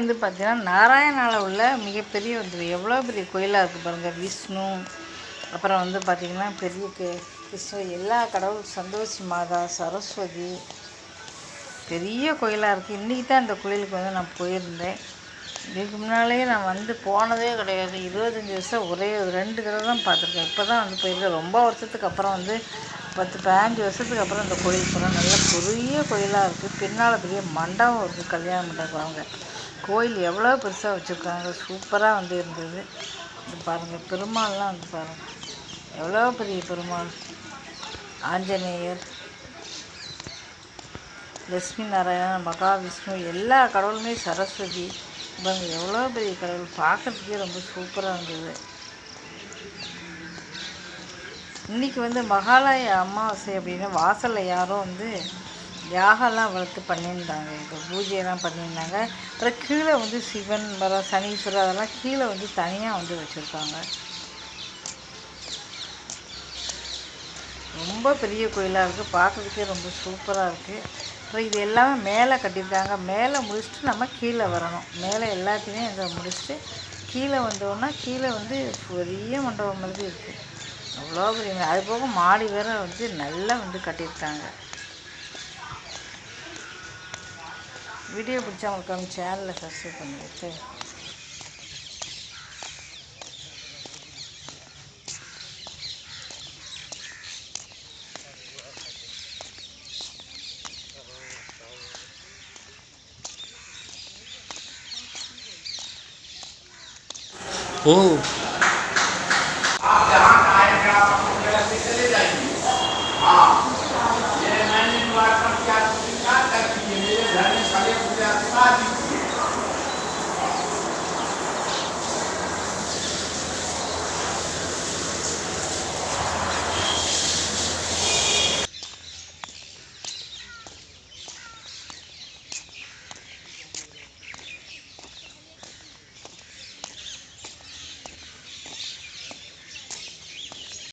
வந்து பார்த்திங்கன்னா நாராயணாவில் உள்ள மிகப்பெரிய வந்து எவ்வளோ பெரிய கோயிலாக இருக்குது பாருங்கள் விஷ்ணு அப்புறம் வந்து பார்த்திங்கன்னா பெரிய கே- கிருஷ்ண எல்லா கடவுள் சந்தோஷி மாதா சரஸ்வதி பெரிய கோயிலாக இருக்குது இன்றைக்கி தான் இந்த கோயிலுக்கு வந்து நான் போயிருந்தேன். இதுக்கு முன்னாலேயே நான் வந்து போனதே கிடையாது. இருபத்தஞ்சி வருஷம் ஒரே ஒரு ரெண்டு தடவை தான் பார்த்துருக்கேன். இப்போ தான் வந்து போயிருக்கேன். ரொம்ப வருஷத்துக்கு அப்புறம் வந்து பத்து பதினஞ்சு வருஷத்துக்கு அப்புறம் இந்த கோயிலுக்கு போகிறேன் நல்ல பெரிய கோயிலாக இருக்குது பின்னால் பெரிய மண்டபம் இருக்குது கல்யாண மண்டபம் அவங்க கோயில் எவ்வளோ பெருசாக வச்சுருக்காங்க. சூப்பராக வந்து இருந்தது. இது பாருங்கள் பெருமாள்லாம் வந்து பாருங்கள் எவ்வளோ பெரிய பெருமாள். ஆஞ்சநேயர் லட்சுமி நாராயணன் மகாவிஷ்ணு எல்லா கடவுளுமே சரஸ்வதி. இவங்க எவ்வளோ பெரிய கடவுள். பார்க்கறதுக்கே ரொம்ப சூப்பராக இருந்தது. இன்றைக்கி வந்து மகாலய அமாவாசை அப்படின்னு வாசலில் யாரும் வந்து யாகெல்லாம் வளர்த்து பண்ணியிருந்தாங்க. இப்போ பூஜையெல்லாம் பண்ணியிருந்தாங்க. அப்புறம் கீழே வந்து சிவன் வர சனீஸ்வரர் அதெல்லாம் கீழே வந்து தனியாக வந்து வச்சுருக்காங்க. ரொம்ப பெரிய கோயிலாக இருக்குது பார்க்குறதுக்கே ரொம்ப சூப்பராக இருக்குது அப்புறம் இது எல்லாமே மேலே கட்டியிருக்காங்க. மேலே முடிச்சுட்டு நம்ம கீழே வரணும். மேலே எல்லாத்தையுமே இதை முடிச்சுட்டு கீழே வந்தோன்னா கீழே வந்து பெரிய மண்டபம் மாதிரி இருக்குது அவ்வளோ பெரிய அது போக மாடி வேறு வந்து நல்லா வந்து கட்டியிருக்காங்க. வீடியோ பிடிச்சா உங்களுக்கு நம்ம சேனலில் சப்ஸ்கிரைப் பண்ணிவிட்டு Oh.